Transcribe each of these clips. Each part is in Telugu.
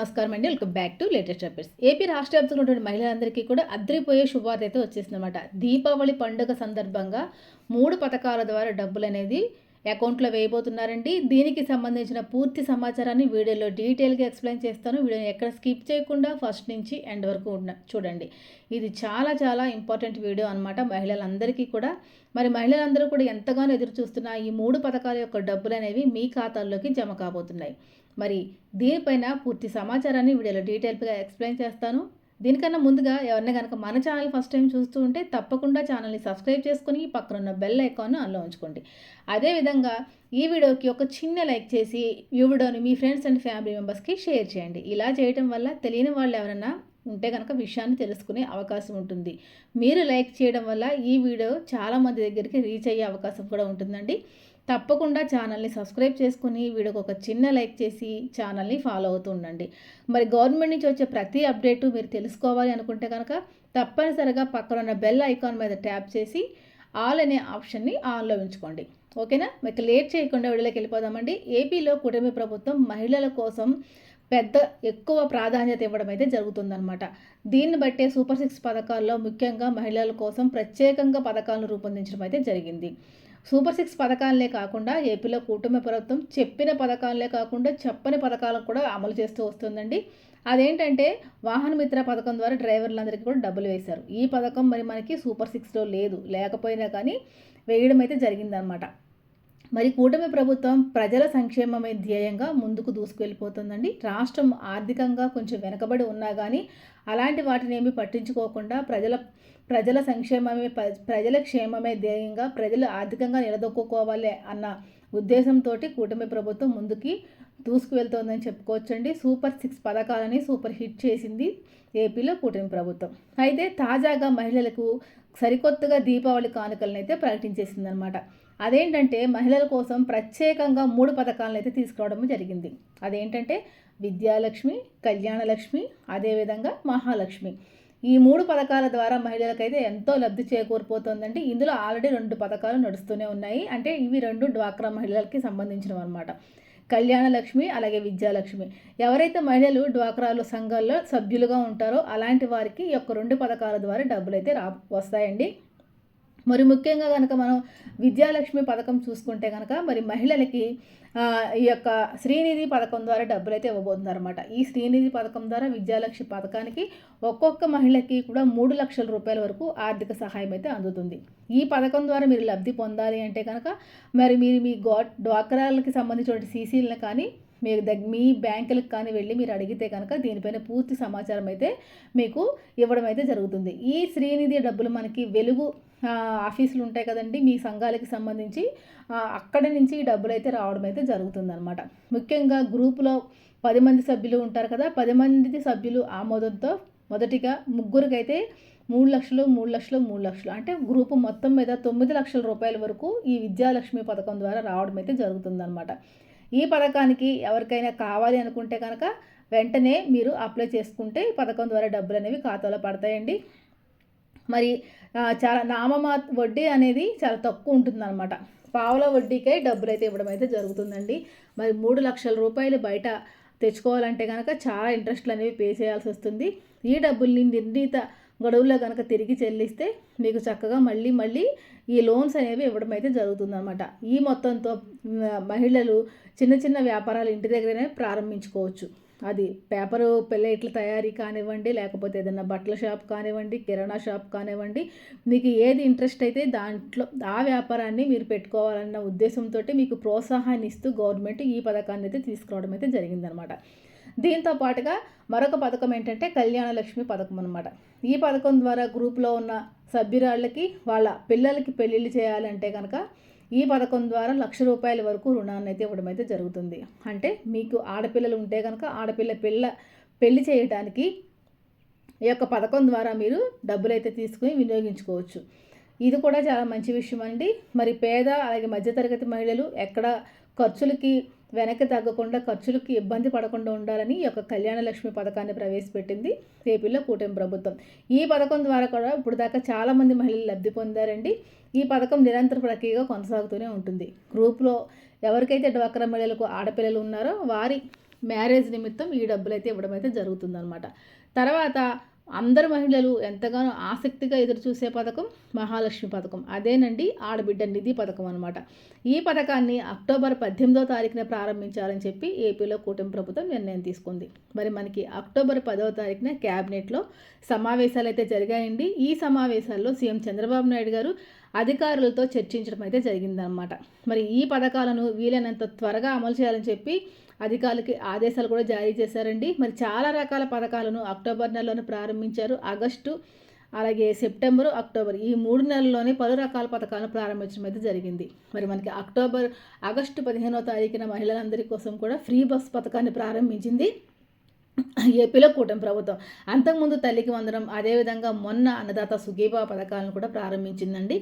నమస్కారం అండి. Welcome back to latest updates AP రాష్ట్ర వ్యాప్తంగా ఉన్నటువంటి మహిళలందరికీ కూడా అద్రిపోయే శుభవార్త అయితే వచ్చేసిందన్నమాట. దీపావళి పండుగ సందర్భంగా మూడు పథకాల ద్వారా డబ్బులు అనేది అకౌంట్లో వేయబోతున్నారండి. దీనికి సంబంధించిన పూర్తి సమాచారాన్ని వీడియోలో డీటెయిల్గా ఎక్స్ప్లెయిన్ చేస్తాను. వీడియోని ఎక్కడ స్కిప్ చేయకుండా ఫస్ట్ నుంచి ఎండ్ వరకు చూడండి. ఇది చాలా చాలా ఇంపార్టెంట్ వీడియో అనమాట మహిళలందరికీ కూడా. మరి మహిళలందరూ కూడా ఎంతగానో ఎదురు చూస్తున్న ఈ మూడు పథకాల యొక్క డబ్బులు అనేవి మీ ఖాతాల్లోకి జమ కాబోతున్నాయి. మరి దీనిపైన పూర్తి సమాచారాన్ని వీడియోలో డీటెయిల్గా ఎక్స్ప్లెయిన్ చేస్తాను. దీనికన్నా ముందుగా ఎవరిని కనుక మన ఛానల్ ఫస్ట్ టైం చూస్తూ ఉంటే తప్పకుండా ఛానల్ని సబ్స్క్రైబ్ చేసుకుని పక్కన ఉన్న బెల్ ఐకాన్ను అందులో ఉంచుకోండి. అదేవిధంగా ఈ వీడియోకి ఒక చిన్న లైక్ చేసి ఈ వీడియోని మీ ఫ్రెండ్స్ అండ్ ఫ్యామిలీ మెంబర్స్కి షేర్ చేయండి. ఇలా చేయడం వల్ల తెలియని వాళ్ళు ఎవరైనా ఉంటే కనుక విషయాన్ని తెలుసుకునే అవకాశం ఉంటుంది. మీరు లైక్ చేయడం వల్ల ఈ వీడియో చాలామంది దగ్గరికి రీచ్ అయ్యే అవకాశం కూడా ఉంటుందండి. తప్పకుండా ఛానల్ని సబ్స్క్రైబ్ చేసుకుని వీడియోకి ఒక చిన్న లైక్ చేసి ఛానల్ని ఫాలో అవుతూ ఉండండి. మరి గవర్నమెంట్ నుంచి వచ్చే ప్రతి అప్డేటు మీరు తెలుసుకోవాలి అనుకుంటే కనుక తప్పనిసరిగా పక్కన ఉన్న బెల్ ఐకాన్ మీద ట్యాప్ చేసి ఆల్ అనే ఆప్షన్ని ఆన్లో ఉంచుకోండి. ఓకేనా? మీకు లేట్ చేయకుండా వీడియోకి వెళ్ళిపోదామండి. ఏపీలో కుటుంబ ప్రభుత్వం మహిళల కోసం పెద్ద ఎక్కువ ప్రాధాన్యత ఇవ్వడం అయితే జరుగుతుందన్నమాట. దీన్ని బట్టే సూపర్ సిక్స్ పథకాల్లో ముఖ్యంగా మహిళల కోసం ప్రత్యేకంగా పథకాలను రూపొందించడం అయితే జరిగింది. సూపర్ సిక్స్ పథకాలనే కాకుండా ఏపీలో కూటమి ప్రభుత్వం చెప్పిన పథకాలనే కాకుండా చెప్పని పథకాలను కూడా అమలు చేస్తూ వస్తుందండి. అదేంటంటే వాహన మిత్ర పథకం ద్వారా డ్రైవర్లందరికీ కూడా డబ్బులు వేశారు. ఈ పథకం మరి మనకి సూపర్ సిక్స్లో లేదు. లేకపోయినా కానీ వేయడం అయితే జరిగిందనమాట. మరి కూటమి ప్రభుత్వం ప్రజల సంక్షేమమే ధ్యేయంగా ముందుకు దూసుకెళ్ళిపోతుందండి రాష్ట్రం ఆర్థికంగా కొంచెం వెనకబడి ఉన్నా కానీ అలాంటి వాటిని ఏమి పట్టించుకోకుండా ప్రజల ప్రజల సంక్షేమమే ప్రజల క్షేమమే ధ్యేయంగా ప్రజలు ఆర్థికంగా నిలదొక్కుకోవాలి అన్న ఉద్దేశంతో కూటమి ప్రభుత్వం ముందుకి దూసుకువెళ్తోందని చెప్పుకోవచ్చండి. సూపర్ సిక్స్ పథకాలని సూపర్ హిట్ చేసింది ఏపీలో కూటమి ప్రభుత్వం. అయితే తాజాగా మహిళలకు సరికొత్తగా దీపావళి కానుకలను అయితే ప్రకటించేసిందనమాట. అదేంటంటే మహిళల కోసం ప్రత్యేకంగా మూడు పథకాలను అయితే తీసుకురావడం జరిగింది. అదేంటంటే విద్యాలక్ష్మి కళ్యాణలక్ష్మి అదేవిధంగా మహాలక్ష్మి. ఈ మూడు పథకాల ద్వారా మహిళలకైతే ఎంతో లబ్ధి చేకూరిపోతుందంటే ఇందులో ఆల్రెడీ రెండు పథకాలు నడుస్తూనే ఉన్నాయి. అంటే ఇవి రెండు డ్వాక్రా మహిళలకి సంబంధించినవి అనమాట కళ్యాణ లక్ష్మి అలాగే విద్యాలక్ష్మి. ఎవరైతే మహిళలు డ్వాక్రాలు సంఘాల్లో సభ్యులుగా ఉంటారో అలాంటి వారికి ఈ యొక్క రెండు పథకాల ద్వారా డబ్బులు అయితే రా వస్తాయండి. మరి ముఖ్యంగా కనుక మనం విద్యాలక్ష్మి పథకం చూసుకుంటే కనుక మరి మహిళలకి ఈ యొక్క శ్రీనిధి పథకం ద్వారా డబ్బులు అయితే ఇవ్వబోతున్నారు అనమాట ఈ శ్రీనిధి పథకం ద్వారా విద్యాలక్ష్మి పథకానికి ఒక్కొక్క మహిళకి కూడా మూడు లక్షల రూపాయల వరకు ఆర్థిక సహాయం అయితే అందుతుంది. ఈ పథకం ద్వారా మీరు లబ్ధి పొందాలి అంటే కనుక మరి మీరు మీ గో డ్వాక్రాలకి సంబంధించిన సీసీలను కానీ మీరు దగ్గ మీ బ్యాంకులకు కానీ వెళ్ళి మీరు అడిగితే కనుక దీనిపైన పూర్తి సమాచారం అయితే మీకు ఇవ్వడం అయితే జరుగుతుంది. ఈ శ్రీనిధి డబ్బులు మనకి వెలుగు ఆఫీసులు ఉంటాయి కదండి. మీ సంఘాలకి సంబంధించి అక్కడి నుంచి ఈ డబ్బులు అయితే రావడం అయితే జరుగుతుందన్నమాట. ముఖ్యంగా గ్రూపులో పది మంది సభ్యులు ఉంటారు కదా పది మంది సభ్యులు ఆమోదంతో మొదటిగా ముగ్గురికైతే మూడు లక్షలు మూడు లక్షలు మూడు లక్షలు. అంటే గ్రూపు మొత్తం మీద తొమ్మిది లక్షల రూపాయల వరకు ఈ విద్యాలక్ష్మి పథకం ద్వారా రావడం అయితే జరుగుతుందనమాట ఈ పథకానికి ఎవరికైనా కావాలి అనుకుంటే కనుక వెంటనే మీరు అప్లై చేసుకుంటే ఈ పథకం ద్వారా డబ్బులు అనేవి ఖాతాలో పడతాయండి. మరి చాలా నామమా వడ్డీ అనేది చాలా తక్కువ ఉంటుందన్నమాట. పావుల వడ్డీకే డబ్బులు అయితే ఇవ్వడం అయితే జరుగుతుందండి. మరి మూడు లక్షల రూపాయలు బయట తెచ్చుకోవాలంటే కనుక చాలా ఇంట్రెస్ట్లు అనేవి పే చేయాల్సి వస్తుంది. ఈ డబ్బుల్ని నిర్ణీత గడువుల్లో కనుక తిరిగి చెల్లిస్తే మీకు చక్కగా మళ్ళీ మళ్ళీ ఈ లోన్స్ అనేవి ఇవ్వడం అయితే జరుగుతుందన్నమాట. ఈ మొత్తంతో మహిళలు చిన్న చిన్న వ్యాపారాలు ఇంటి దగ్గరనే ప్రారంభించుకోవచ్చు. అది పేపరు ప్లేట్ల తయారీ కానివ్వండి లేకపోతే ఏదైనా బట్టల షాప్ కానివ్వండి కిరాణా షాప్ కానివ్వండి మీకు ఏది ఇంట్రెస్ట్ అయితే దాంట్లో ఆ వ్యాపారాన్ని మీరు పెట్టుకోవాలన్న ఉద్దేశంతో మీకు ప్రోత్సాహాన్ని ఇస్తూ గవర్నమెంట్ ఈ పథకాన్ని అయితే తీసుకురావడం అయితే జరిగిందనమాట. దీంతో పాటుగా మరొక పథకం ఏంటంటే కళ్యాణ లక్ష్మి పథకం అనమాట ఈ పథకం ద్వారా గ్రూప్లో ఉన్న సభ్యురాళ్ళకి వాళ్ళ పిల్లలకి పెళ్ళిళ్ళు చేయాలంటే కనుక ఈ పథకం ద్వారా లక్ష రూపాయల వరకు రుణాన్ని అయితే ఇవ్వడం అయితే జరుగుతుంది. అంటే మీకు ఆడపిల్లలు ఉంటే కనుక ఆడపిల్ల పిల్ల పెళ్ళి చేయడానికి ఈ యొక్క పథకం ద్వారా మీరు డబ్బులు అయితే తీసుకుని వినియోగించుకోవచ్చు. ఇది కూడా చాలా మంచి విషయం అండి. మరి పేద అలాగే మధ్యతరగతి మహిళలు ఎక్కడ ఖర్చులకి వెనక్కి తగ్గకుండా ఖర్చులకి ఇబ్బంది పడకుండా ఉండాలని ఈ యొక్క కళ్యాణ లక్ష్మి పథకాన్ని ప్రవేశపెట్టింది ఏపీలో కూటమి ప్రభుత్వం. ఈ పథకం ద్వారా కూడా ఇప్పుడు దాకా చాలామంది మహిళలు లబ్ధి పొందారండి. ఈ పథకం నిరంతర ప్రక్రియగా కొనసాగుతూనే ఉంటుంది. గ్రూప్లో ఎవరికైతే డ్వాక్రా మహిళలకు ఆడపిల్లలు ఉన్నారో వారి మ్యారేజ్ నిమిత్తం ఈ డబ్బులు అయితే ఇవ్వడం అయితే జరుగుతుందన్నమాట. తర్వాత అందరు మహిళలు ఎంతగానో ఆసక్తిగా ఎదురుచూసే పథకం మహాలక్ష్మి పథకం. అదేనండి ఆడబిడ్డ నిధి పథకం అనమాట ఈ పథకాన్ని అక్టోబర్ పద్దెనిమిదో తారీఖున ప్రారంభించాలని చెప్పి ఏపీలో కూటమి ప్రభుత్వం నిర్ణయం తీసుకుంది. మరి మనకి అక్టోబర్ పదవ తారీఖున క్యాబినెట్లో సమావేశాలు అయితే జరిగాయండి. ఈ సమావేశాల్లో సీఎం చంద్రబాబు నాయుడు గారు అధికారులతో చర్చించడం అయితే జరిగిందనమాట మరి ఈ పథకాలను వీలైనంత త్వరగా అమలు చేయాలని చెప్పి అధికారులకి ఆదేశాలు కూడా జారీ చేశారండి. మరి చాలా రకాల పథకాలను అక్టోబర్ నెలలోనే ప్రారంభించారు. ఆగస్టు అలాగే సెప్టెంబర్ అక్టోబర్ ఈ మూడు నెలల్లోనే పలు రకాల పథకాలను ప్రారంభించడం అయితే జరిగింది. మరి మనకి అక్టోబర్ ఆగస్టు పదిహేనో తారీఖున మహిళలందరి కోసం కూడా ఫ్రీ బస్ పథకాన్ని ప్రారంభించింది ఏపీలో కూటమి ప్రభుత్వం. అంతకుముందు తల్లికి వందనం అదేవిధంగా మొన్న అన్నదాత సుఖీభా పథకాలను కూడా ప్రారంభించిందండి.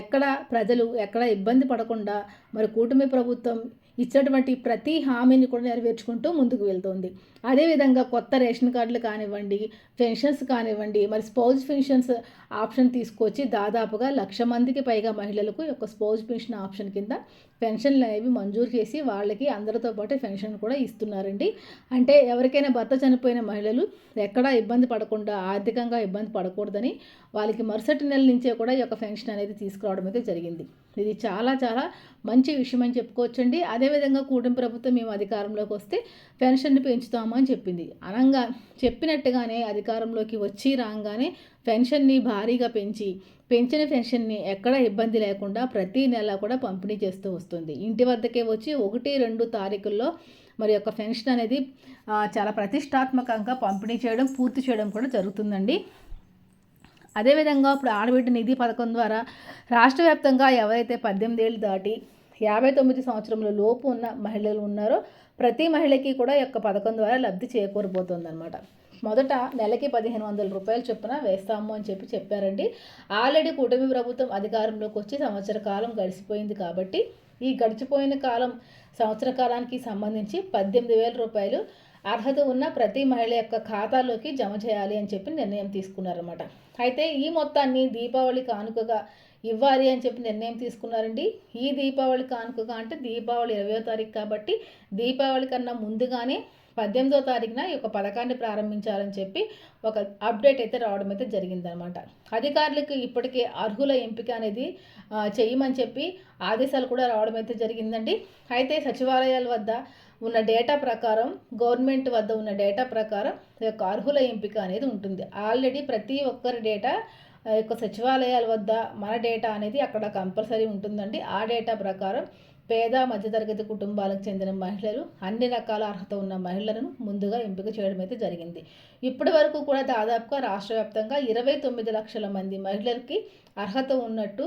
ఎక్కడ ప్రజలు ఎక్కడ ఇబ్బంది పడకుండా మరి కూటమి ప్రభుత్వం ఇచ్చినటువంటి ప్రతి హామీని కూడా నెరవేర్చుకుంటూ ముందుకు వెళ్తుంది. అదేవిధంగా కొత్త రేషన్ కార్డులు కానివ్వండి పెన్షన్స్ కానివ్వండి మరి స్పౌజ్ పెన్షన్స్ ఆప్షన్ తీసుకొచ్చి దాదాపుగా లక్ష మందికి పైగా మహిళలకు యొక్క స్పౌజ్ పెన్షన్ ఆప్షన్ కింద పెన్షన్లు అనేవి మంజూరు చేసి వాళ్ళకి అందరితో పాటు పెన్షన్ కూడా ఇస్తున్నారండి. అంటే ఎవరికైనా భర్త చనిపోయిన మహిళలు ఎక్కడా ఇబ్బంది పడకుండా ఆర్థికంగా ఇబ్బంది పడకూడదని వాళ్ళకి మరుసటి నెల నుంచే కూడా ఈ యొక్క పెన్షన్ అనేది తీసుకురావడం అయితే జరిగింది. ఇది చాలా చాలా మంచి విషయం అని చెప్పుకోవచ్చండి. అదేవిధంగా కూటమి ప్రభుత్వం మేము అధికారంలోకి వస్తే పెన్షన్ని పెంచుతాము అని చెప్పింది. అనంగా చెప్పినట్టుగానే అధికారంలోకి వచ్చి రాగానే పెన్షన్ని భారీగా పెంచి పెంచిన పెన్షన్ని ఎక్కడ ఇబ్బంది లేకుండా ప్రతి నెల కూడా పంపిణీ చేస్తూ వస్తుంది. ఇంటి వద్దకే వచ్చి ఒకటి రెండు తారీఖుల్లో మరి యొక్క పెన్షన్ అనేది చాలా ప్రతిష్టాత్మకంగా పంపిణీ చేయడం పూర్తి చేయడం కూడా జరుగుతుందండి. అదేవిధంగా ఇప్పుడు ఆడబిడ్డ నిధి పథకం ద్వారా రాష్ట్ర వ్యాప్తంగా ఎవరైతే పద్దెనిమిది ఏళ్ళు దాటి యాభై తొమ్మిది సంవత్సరముల లోపు ఉన్న మహిళలు ఉన్నారో ప్రతి మహిళకి కూడా యొక్క పథకం ద్వారా లబ్ధి చేకూరబోతుందన్నమాట. మొదట నెలకి పదిహేను వందల రూపాయలు చొప్పున వేస్తాము అని చెప్పి చెప్పారండి. ఆల్రెడీ కూటమి ప్రభుత్వం అధికారంలోకి వచ్చి సంవత్సర కాలం గడిచిపోయింది కాబట్టి ఈ గడిచిపోయిన కాలం సంవత్సర కాలానికి సంబంధించి పద్దెనిమిది వేల రూపాయలు అర్హత ఉన్న ప్రతి మహిళ యొక్క ఖాతాలోకి జమ చేయాలి అని చెప్పి నిర్ణయం తీసుకున్నారన్నమాట. అయితే ఈ మొత్తాన్ని దీపావళి కానుకగా ఇవ్వాలి అని చెప్పి నిర్ణయం తీసుకున్నారండి. ఈ దీపావళి కానుకగా అంటే దీపావళి ఇరవయో తారీఖు కాబట్టి దీపావళి కన్నా ముందుగానే పద్దెనిమిదో తారీఖున ఈ యొక్క పథకాన్ని ప్రారంభించాలని చెప్పి ఒక అప్డేట్ అయితే రావడం అయితే జరిగిందనమాట అధికారులకు ఇప్పటికే అర్హుల ఎంపిక అనేది చేయమని చెప్పి ఆదేశాలు కూడా రావడం అయితే జరిగిందండి. అయితే సచివాలయాల వద్ద ఉన్న డేటా ప్రకారం గవర్నమెంట్ వద్ద ఉన్న డేటా ప్రకారం ఈ యొక్క అర్హుల ఎంపిక అనేది ఉంటుంది. ఆల్రెడీ ప్రతి ఒక్కరి డేటా యొక్క సచివాలయాల వద్ద మన డేటా అనేది అక్కడ కంపల్సరీ ఉంటుందండి. ఆ డేటా ప్రకారం పేద మధ్యతరగతి కుటుంబాలకు చెందిన మహిళలు అన్ని రకాల అర్హత ఉన్న మహిళలను ముందుగా ఎంపిక చేయడం అయితే జరిగింది. ఇప్పటి వరకు కూడా దాదాపుగా రాష్ట్ర వ్యాప్తంగా ఇరవై తొమ్మిది లక్షల మంది మహిళలకి అర్హత ఉన్నట్టు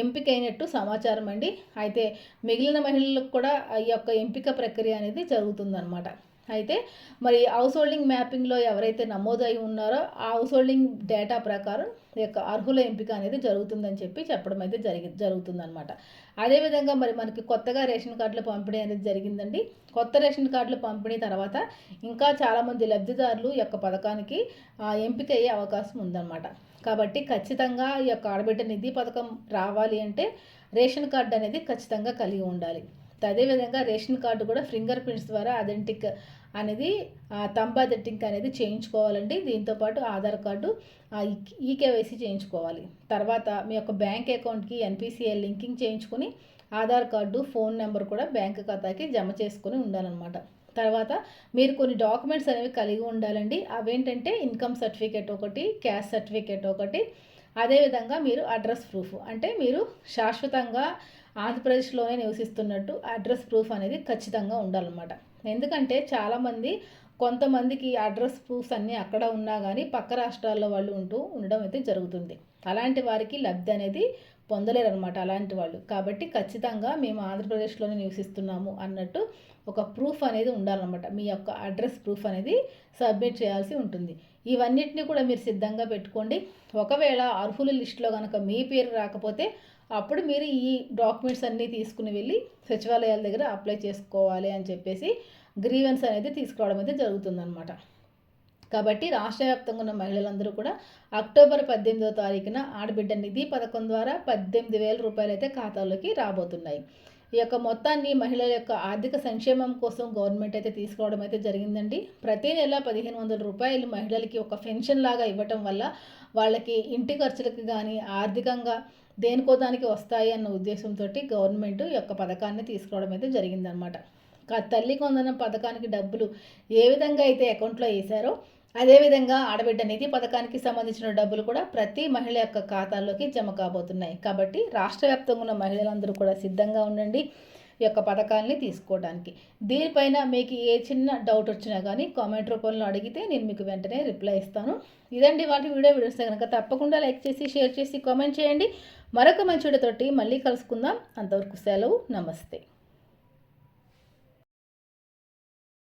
ఎంపికైనట్టు సమాచారం అండి. అయితే మిగిలిన మహిళలకు కూడా ఈ యొక్క ఎంపిక ప్రక్రియ అనేది జరుగుతుందన్నమాట. అయితే మరి హౌస్ హోల్డింగ్ మ్యాపింగ్లో ఎవరైతే నమోదై ఉన్నారో ఆ హౌస్ హోల్డింగ్ డేటా ప్రకారం యొక్క అర్హుల ఎంపిక అనేది జరుగుతుందని చెప్పి చెప్పడం అయితే జరిగి జరుగుతుందనమాట అదేవిధంగా మరి మనకి కొత్తగా రేషన్ కార్డులు పంపిణీ అనేది జరిగిందండి. కొత్త రేషన్ కార్డులు పంపిణీ తర్వాత ఇంకా చాలామంది లబ్ధిదారులు యొక్క పథకానికి ఎంపిక అయ్యే అవకాశం ఉందన్నమాట. కాబట్టి ఖచ్చితంగా ఈ యొక్క ఆడబిడ్డ నిధి పథకం రావాలి అంటే రేషన్ కార్డు అనేది ఖచ్చితంగా కలిగి ఉండాలి. అదేవిధంగా రేషన్ కార్డు కూడా ఫింగర్ ప్రింట్స్ ద్వారా అథెంటిక్ అనేది తంబ్ అథెంటిక్ అనేది చేయించుకోవాలండి. దీంతోపాటు ఆధార్ కార్డు ఈకేవైసీ చేయించుకోవాలి. తర్వాత మీ యొక్క బ్యాంక్ అకౌంట్కి ఎన్పిసిఐ లింకింగ్ చేయించుకొని ఆధార్ కార్డు ఫోన్ నెంబర్ కూడా బ్యాంక్ ఖాతాకి జమ చేసుకొని ఉండాలన్నమాట. తర్వాత మీరు కొన్ని డాక్యుమెంట్స్ అనేవి కలిగి ఉండాలండి. అవేంటంటే ఇన్కమ్ సర్టిఫికేట్ ఒకటి క్యాష్ సర్టిఫికేట్ ఒకటి. అదేవిధంగా మీరు అడ్రస్ ప్రూఫ్. అంటే మీరు శాశ్వతంగా ఆంధ్రప్రదేశ్లోనే నివసిస్తున్నట్టు అడ్రస్ ప్రూఫ్ అనేది ఖచ్చితంగా ఉండాలన్నమాట. ఎందుకంటే చాలామంది కొంతమందికి అడ్రస్ ప్రూఫ్స్ అన్నీ అక్కడ ఉన్నా కానీ పక్క రాష్ట్రాల్లో వాళ్ళు ఉంటూ ఉండడం అయితే జరుగుతుంది. అలాంటి వారికి లబ్ధి అనేది పొందలేరు అనమాట అలాంటి వాళ్ళు. కాబట్టి ఖచ్చితంగా మేము ఆంధ్రప్రదేశ్లోనే నివసిస్తున్నాము అన్నట్టు ఒక ప్రూఫ్ అనేది ఉండాలన్నమాట. మీ యొక్క అడ్రస్ ప్రూఫ్ అనేది సబ్మిట్ చేయాల్సి ఉంటుంది. ఇవన్నిటిని కూడా మీరు సిద్ధంగా పెట్టుకోండి. ఒకవేళ అర్హుల లిస్టులో కనుక మీ పేరు రాకపోతే అప్పుడు మీరు ఈ డాక్యుమెంట్స్ అన్నీ తీసుకుని వెళ్ళి సచివాలయాల దగ్గర అప్లై చేసుకోవాలి అని చెప్పేసి గ్రీవెన్స్ అనేది తీసుకురావడం అయితే జరుగుతుందన్నమాట. కాబట్టి రాష్ట్ర వ్యాప్తంగా ఉన్న మహిళలందరూ కూడా అక్టోబర్ పద్దెనిమిదో తారీఖున ఆడబిడ్డ నిధి పథకం ద్వారా పద్దెనిమిది వేల రూపాయలు అయితే ఖాతాలోకి రాబోతున్నాయి. ఈ యొక్క మొత్తాన్ని మహిళల యొక్క ఆర్థిక సంక్షేమం కోసం గవర్నమెంట్ అయితే తీసుకోవడం అయితే జరిగిందండి. ప్రతి నెల పదిహేను వందల రూపాయలు మహిళలకి ఒక పెన్షన్ లాగా ఇవ్వటం వల్ల వాళ్ళకి ఇంటి ఖర్చులకు కానీ ఆర్థికంగా దేనికో దానికి వస్తాయి అన్న ఉద్దేశంతో గవర్నమెంట్ యొక్క పథకాన్ని తీసుకోవడం అయితే జరిగిందనమాట తల్లి కొందనం పథకానికి డబ్బులు ఏ విధంగా అయితే అకౌంట్లో వేశారో అదేవిధంగా ఆడబిడ్డ నిధి పథకానికి సంబంధించిన డబ్బులు కూడా ప్రతి మహిళ యొక్క ఖాతాల్లోకి జమ కాబోతున్నాయి. కాబట్టి రాష్ట్ర వ్యాప్తంగా ఉన్న మహిళలందరూ కూడా సిద్ధంగా ఉండండి ఈ యొక్క పథకాలని తీసుకోవడానికి. దీనిపైన మీకు ఏ చిన్న డౌట్ వచ్చినా కానీ కామెంట్ రూపంలో అడిగితే నేను మీకు వెంటనే రిప్లై ఇస్తాను. ఇదండి వాటి వీడియో. వీడియోస్ కనుక తప్పకుండా లైక్ చేసి షేర్ చేసి కామెంట్ చేయండి. మరొక మంచి వీడియోతోటి మళ్ళీ కలుసుకుందాం. అంతవరకు సెలవు. నమస్తే.